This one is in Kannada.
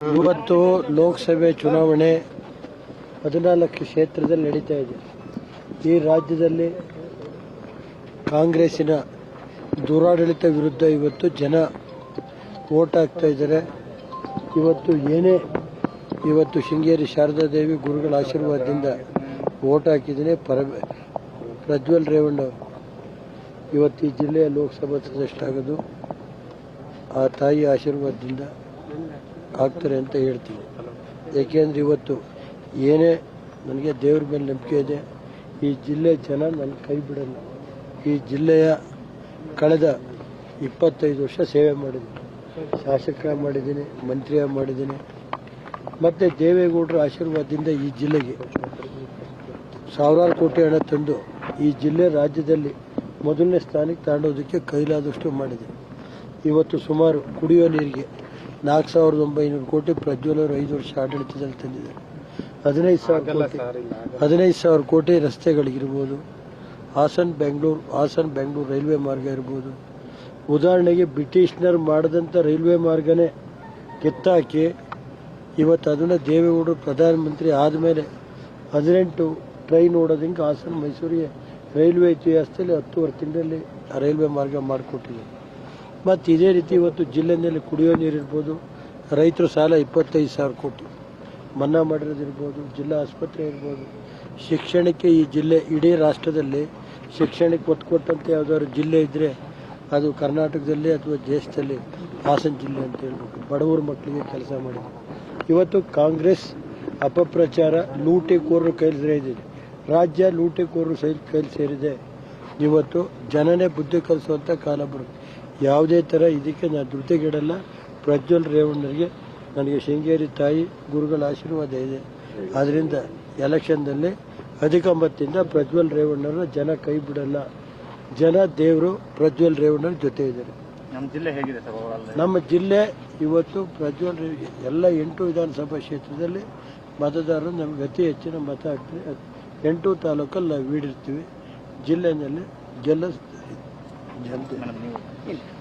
ಇವತ್ತು ಲೋಕಸಭೆ ಚುನಾವಣೆ ಹದಿನಾಲ್ಕು ಕ್ಷೇತ್ರದಲ್ಲಿ ನಡೀತಾ ಇದೆ. ಈ ರಾಜ್ಯದಲ್ಲಿ ಕಾಂಗ್ರೆಸ್ಸಿನ ದುರಾಡಳಿತ ವಿರುದ್ಧ ಇವತ್ತು ಜನ ಓಟ್ ಹಾಕ್ತಾ ಇದ್ದಾರೆ. ಇವತ್ತು ಏನೇ ಇವತ್ತು ಶೃಂಗೇರಿ ಶಾರದಾ ದೇವಿ ಗುರುಗಳ ಆಶೀರ್ವಾದದಿಂದ ಓಟ್ ಹಾಕಿದ್ದೀನಿ ಪರ, ಪ್ರಜ್ವಲ್ ರೇವಣ್ಣ ಇವತ್ತು ಈ ಜಿಲ್ಲೆಯ ಲೋಕಸಭಾ ಸದಸ್ಯರಾಗೋದು ಆ ತಾಯಿ ಆಶೀರ್ವಾದದಿಂದ. ಆಗ್ತಾರೆ ಅಂತ ಹೇಳ್ತೀನಿ. ಯಾಕೆಂದ್ರೆ ಇವತ್ತು ಏನೇ ನನಗೆ ದೇವ್ರ ಮೇಲೆ ನಂಬಿಕೆ ಇದೆ, ಈ ಜಿಲ್ಲೆ ಜನ ನನ್ನ ಕೈ ಬಿಡಲ್ಲ. ಈ ಜಿಲ್ಲೆಯ ಕಳೆದ ಇಪ್ಪತ್ತೈದು ವರ್ಷ ಸೇವೆ ಮಾಡಿದ್ದೀನಿ. ಶಾಸಕ ಮಾಡಿದ್ದೀನಿ ಮಂತ್ರಿ ಮಾಡಿದ್ದೀನಿ. ಮತ್ತು ದೇವೇಗೌಡರ ಆಶೀರ್ವಾದದಿಂದ ಈ ಜಿಲ್ಲೆಗೆ ಸಾವಿರಾರು ಕೋಟಿ ಹಣ ತಂದು ಈ ಜಿಲ್ಲೆ ರಾಜ್ಯದಲ್ಲಿ ಮೊದಲನೇ ಸ್ಥಾನಕ್ಕೆ ತಗೊಂಡೋದಕ್ಕೆ ಕೈಲಾದಷ್ಟು ಮಾಡಿದೆ. ಇವತ್ತು ಸುಮಾರು ಕುಡಿಯೋ ನೀರಿಗೆ ನಾಲ್ಕು ಸಾವಿರದ ಒಂಬೈನೂರು ಕೋಟಿ ಪ್ರಜ್ವಲ್ ಅವರು ಐದು ವರ್ಷ ಆಡಳಿತದಲ್ಲಿ ತಂದಿದ್ದಾರೆ. ಹದಿನೈದು ಸಾವಿರ ಕೋಟಿ ಹದಿನೈದು ಸಾವಿರ ಕೋಟಿ ರಸ್ತೆಗಳಿಗಿರ್ಬೋದು. ಹಾಸನ್ ಬೆಂಗಳೂರು ಹಾಸನ್ ಬೆಂಗಳೂರು ರೈಲ್ವೆ ಮಾರ್ಗ ಇರ್ಬೋದು. ಉದಾಹರಣೆಗೆ ಬ್ರಿಟಿಷ್ನರು ಮಾಡಿದಂಥ ರೈಲ್ವೆ ಮಾರ್ಗನೇ ಕಿತ್ತಾಕಿ ಇವತ್ತು ಅದನ್ನು ದೇವೇಗೌಡರು ಪ್ರಧಾನಮಂತ್ರಿ ಆದಮೇಲೆ ಹದಿನೆಂಟು ಟ್ರೈನ್ ಓಡೋದಿಂಗೆ ಹಾಸನ ಮೈಸೂರಿಗೆ ರೈಲ್ವೆ ಇತಿಹಾಸದಲ್ಲಿ ಹತ್ತುವರೆ ತಿಂಗಳಲ್ಲಿ ರೈಲ್ವೆ ಮಾರ್ಗ ಮಾಡಿಕೊಟ್ಟಿದೆ ಮತ್ತು ಇದೇ ರೀತಿ ಇವತ್ತು ಜಿಲ್ಲೆಯಲ್ಲಿ ಕುಡಿಯೋ ನೀರಿರ್ಬೋದು ರೈತರು ಸಾಲ ಇಪ್ಪತ್ತೈದು ಸಾವಿರ ಕೋಟಿ ಮನ್ನಾ ಮಾಡಿರೋದಿರ್ಬೋದು ಜಿಲ್ಲಾ ಆಸ್ಪತ್ರೆ ಇರ್ಬೋದು, ಶಿಕ್ಷಣಕ್ಕೆ ಈ ಜಿಲ್ಲೆ ಇಡೀ ರಾಷ್ಟ್ರದಲ್ಲಿ ಶಿಕ್ಷಣಕ್ಕೆ ಒತ್ತು ಕೊಟ್ಟಂತೆ ಯಾವುದಾದ್ರು ಜಿಲ್ಲೆ ಇದ್ದರೆ ಅದು ಕರ್ನಾಟಕದಲ್ಲಿ ಅಥವಾ ದೇಶದಲ್ಲಿ ಹಾಸನ ಜಿಲ್ಲೆ ಅಂತ ಹೇಳ್ಬೋದು ಬಡವರ ಮಕ್ಕಳಿಗೆ ಕೆಲಸ ಮಾಡಿದೆ ಇವತ್ತು ಕಾಂಗ್ರೆಸ್ ಅಪಪ್ರಚಾರ ಲೂಟಿಕೋರರು ಕೈಲಿ ಸೇರಿದೆ. ರಾಜ್ಯ ಲೂಟಿಕೋರರು ಸೈ ಕೈಲಿ ಸೇರಿದೆ. ಇವತ್ತು ಜನನೇ ಬುದ್ಧಿ ಕಲಿಸುವಂಥ ಕಾಲ ಬರುತ್ತೆ. ಯಾವುದೇ ಥರ ಇದಕ್ಕೆ ನಾನು ಧೃತಿಗೆಡಲ್ಲ ಪ್ರಜ್ವಲ್ ರೇವಣ್ಣರಿಗೆ ನನಗೆ ಶೃಂಗೇರಿ ತಾಯಿ ಗುರುಗಳ ಆಶೀರ್ವಾದ ಇದೆ. ಆದ್ದರಿಂದ ಎಲೆಕ್ಷನ್ದಲ್ಲಿ ಅಧಿಕ ಮತದಿಂದ ಪ್ರಜ್ವಲ್ ರೇವಣ್ಣರ ಜನ ಕೈ ಬಿಡಲ್ಲ. ಜನ ದೇವರು ಪ್ರಜ್ವಲ್ ರೇವಣ್ಣರ ಜೊತೆ ಇದ್ದಾರೆ. ನಮ್ಮ ಜಿಲ್ಲೆ ಹೇಗಿದೆ ನಮ್ಮ ಜಿಲ್ಲೆ ಇವತ್ತು ಪ್ರಜ್ವಲ್ ಎಲ್ಲ ಎಂಟು ವಿಧಾನಸಭಾ ಕ್ಷೇತ್ರದಲ್ಲಿ ಮತದಾರರು ನಮ್ಗೆ ಅತಿ ಹೆಚ್ಚಿನ ಮತ ಹಾಕ್ತೀವಿ ಎಂಟು ತಾಲೂಕಲ್ಲಿ ನಾವು ಜಿಲ್ಲೆನಲ್ಲಿ ಜಿಲ್ಲೆಯಲ್ಲಿ ಗೆಲ್ಲ जल्दी